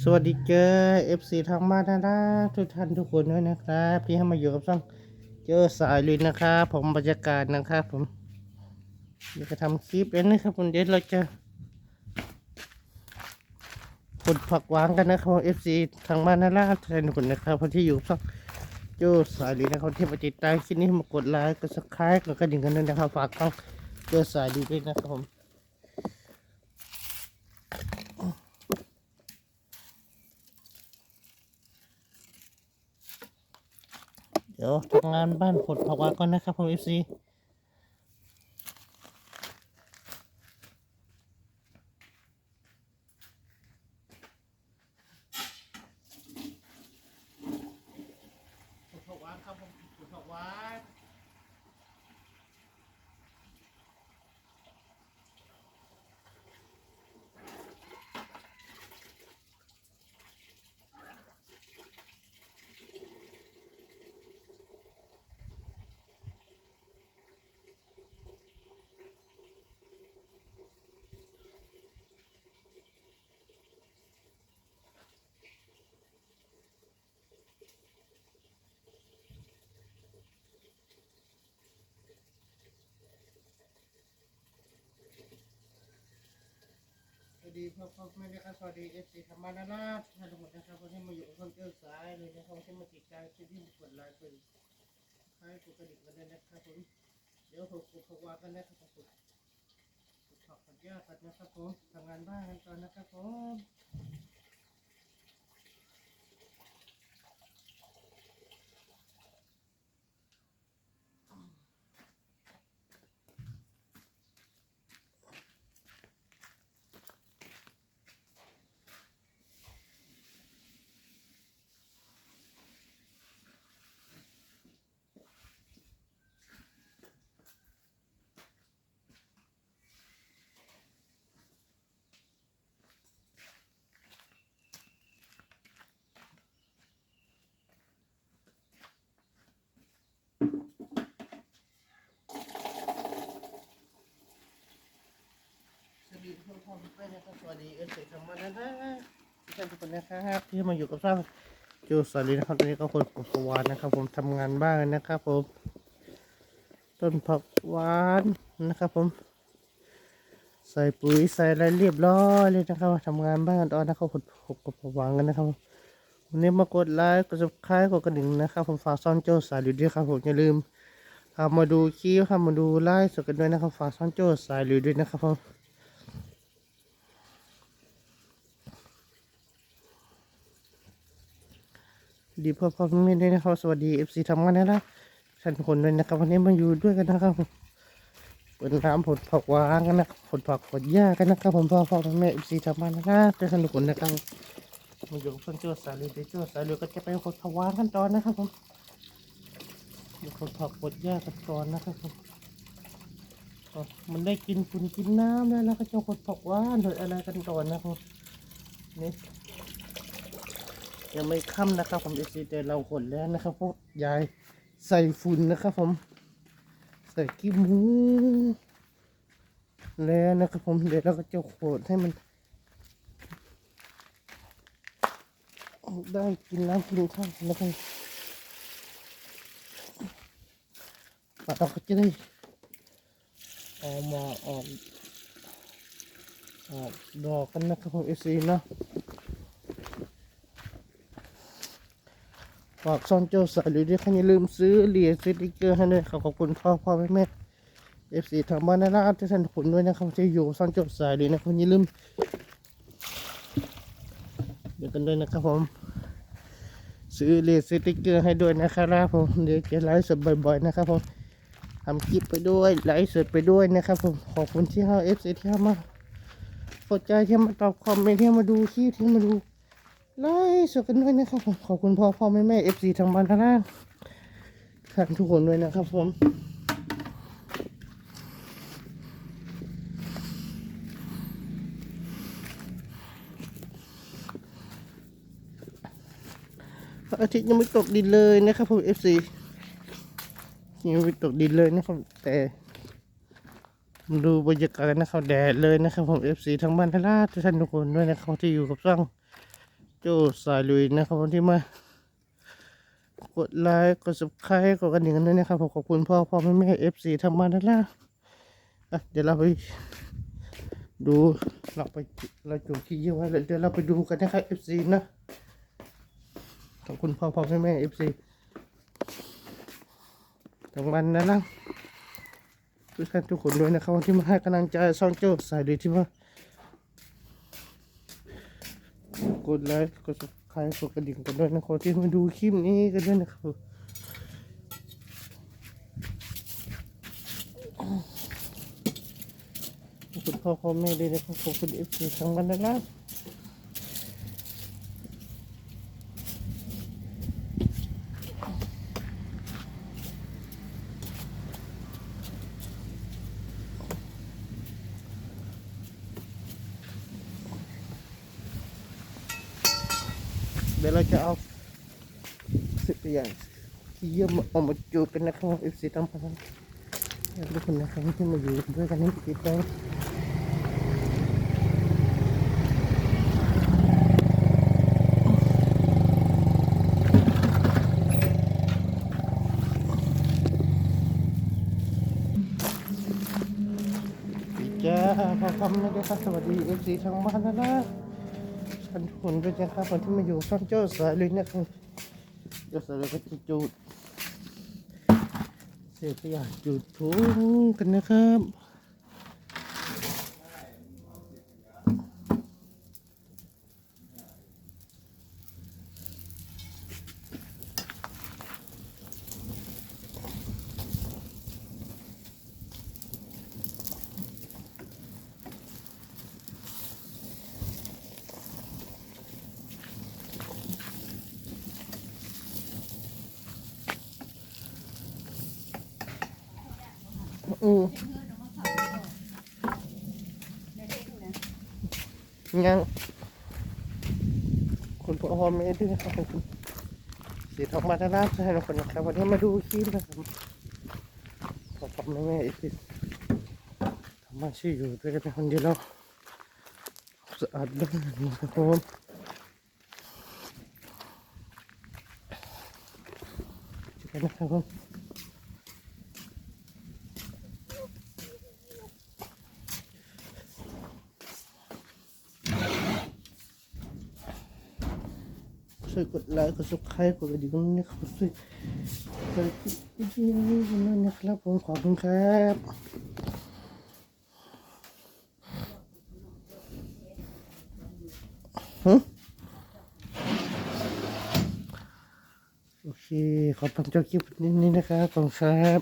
สวัสดีเจอ FC ทางบ้านนะนะทุกท่านทุกคนด้วยนะครับที่เข้มาอยู่กับช่องเจอสายลินนะครับผมบรรยากาศนะครับผมเดี๋ยวจะทำคลิปแล้วนะครับผมเดี๋ยวเราจะผลผักหวางกันนะครับ FC ทางบ้านนะนะทุกท่านทุกคนนะครับคนที่อยู่กับช่องเจอสายลินนะครับที่มาติดตามคลิปนี้มากดไลค์กดซับสไครต์กดกระดิ่งกันด้วยนะครับฝากช่องเจอสายลินด้วยนะครับผม เดี๋ยวทำงานบ้านผลผักหวานก่อนนะครับผมเอฟซีผลผักหวานครับผมผลผักหวาน สวัส ดีพ่อพ่อแม่นะครับสวัสดีเอฟซีธรรมนานาท่านทุกคนนะครับวันนี้มาอยู่กับคนเจ้าสายเลยนะครับที่มาติดใจที่ที่กดไลค์กดให้กดกระดิ่งกันด้วยนะครับผมเดี๋ยวผมกดผักหวากันนะครับผมกดผักผักหญ้ากันนะครับผมทำงานบ้านกันก่อนนะครับผม ส สดีทุกคนด้วยนะครับสวัสดีเอฟซีธรรมานนาท่านทุกคนนะครับที่มาอยู่กับช่องจูสวัสดีนะครับตอนนี้ก็คนปลูกหวานนะครับ ผมทำงานบ้านนะครับ ผม ต้นผักหวานนะครับ ผม ใส่ปุ๋ยใส่อะไรเรียบร้อยเลยนะครับทำงานบ้านตอนนะครับผมปลูกผักหวานกันนะครับวันนี้มากดไลค์กดซับสไครต์กดกระดิ่งนะครับผมฝากซ่อนโจสายหรือด้วยครับผมอย่าลืมเข้ามาดูคลิปเข้ามาดูไลฟ์สดกันด้วยนะครับฝากซ่อนโจสายหรือด้วยนะครับผม ดีพ่อพ่อแม่ด้วยนะครับสวัสดีเอฟซีทำงานนะนะท่านคนด้วยนะครับ วันนี้มาอยู่ด้วยกันนะครับเปิดน้ำผลผักหวานกันนะผลผักผลหญ้ากันนะครับผมพ่อพ่อแม่เอฟซีทำงานนะนะด้วยท่านทุกคนนะครับมาอยู่กับเพื่อนเจ้าสาลีเจ้าสาลยก็จะไปผลผักหวานกันตอนนะครับผมผลผักผลหญ้ากันตอนนะครับผมมันได้กินฝุ่นกินน้ำแล้วแล้วก็จะผลผักหวานหรืออะไรกันตอนนะครับนี่ ยังไม่ค่ำนะครับ ผมเอซีแต่เราขนแล้วนะครับพวกยายใส่ฝุ่นนะครับผมใส่กิ้มหูแล้วนะครับผมเดี๋ยวเราก็จะโขดให้มัน ได้กินน้ำกินข้าวนะครับเราก็จะได้ออกมาออกออกดอกกันนะครับผมเอซีเนาะ ฝากซ่อนเจ้าสายหรือที่ใครอย่าลืมซื้อเหรียญสติกเกอร์ให้ด้วยครับขอบคุณพ่อพ่อแม่แม่เอฟซีทางบ้านนาราที่ท่านผลด้วยนะครับที่อยู่ซ่อนเจ้าสายหรือนะครับอย่าลืมเดี๋ยวกันด้วยนะครับผมซื้อเหรียญสติกเกอร์ให้ด้วยนะครับผมเดี๋ยวจะไลฟ์สดบ่อยๆนะครับผมทำคลิปไปด้วยไลฟ์สดไปด้วยนะครับผมขอบคุณที่เข้าเอฟซีที่เข้ามากดใจที่มาตอบคอมเมนต์ที่มาดูคลิปที่มาดู ไล่สดกันด้วยนะครับผมขอบคุณพ่อพ่อแม่แม่เอฟซีทางบ้านทางล่างท่านทุกคนด้วยนะครับผมพระอาทิตย์ยังไม่ตกดินเลยนะครับผมเอฟซียังไม่ตกดินเลยนะครับแต่ดูบรรยากาศนะครับแดดเลยนะครับผมเอฟซีทางบ้านทางล่างทุกท่านทุกคนด้วยนะครับที่อยู่กับช่อง โจ้สายลุยนะครับผมที่มากดไลค์กด subscribe กดกระดิ่งกันด้วยนะครับผมขอบคุณพ่อพ่อแม่แม่เอฟซีทำมาด้านล่างอะเดี๋ยวเราไปดูเราไปเราจุดที่เยี่ยมไว้เดี๋ยวเราไปดูกันนะครับเอฟซีนะขอบคุณพ่อพ่อแม่แม่เอฟซีทางมันนะล่ะทุกท่านทุกคนด้วยนะครับที่มาให้กำลังใจซ่องโจ้สายดีที่มา กดไลค์กด subscribe กดกระดิ่งกันด้วยนะครับที่มาดูคลิปนี้กันด้วยนะครับคุณพ่อพ่อแม่ด้วยนะครับขอบคุณเอฟซีทั้งวันนะล่ะ เดี๋ยวเราจะเอาสิบอย่างที่เยี่ยมเอามาจูบกันนะครับเอฟซีตั้งพันอยากทุกคนนะครับที่มาอยู่ด้วยกันนี่ติดใจจ้าพอคำนะครับสวัสดีเอฟซีทางบ้านนะนะ ท่านทุกคนด้วยนะครับคนที่มาอยู่ช่องเจ้าสายลุยนะครับเจ้าสายเลยก็จะจุดเสียไปอย่างจุดทุงกันนะครับ อืมยังคุณพ่อพ่อแม่ด้วยนะครับผมเสีทองมาด้านล่างให้เราคนนะครับวันนี้มาดูคลิปนะครับขอทำแม่แม่อีกทีทำมาชื่ออยู่ด้วยกันเป็นคนเดียวสะอาดด้วยนะครับผมจอกันนะครับผม ช่วยกดไลค์กดซับสไครต์กดกระดิ่งนะครับช่วยกดติดตามด้วยนะครับผมขอบคุณครับโอเค ขอบคุณเจ้าคลิปนี้นะครับขอบคุณครับ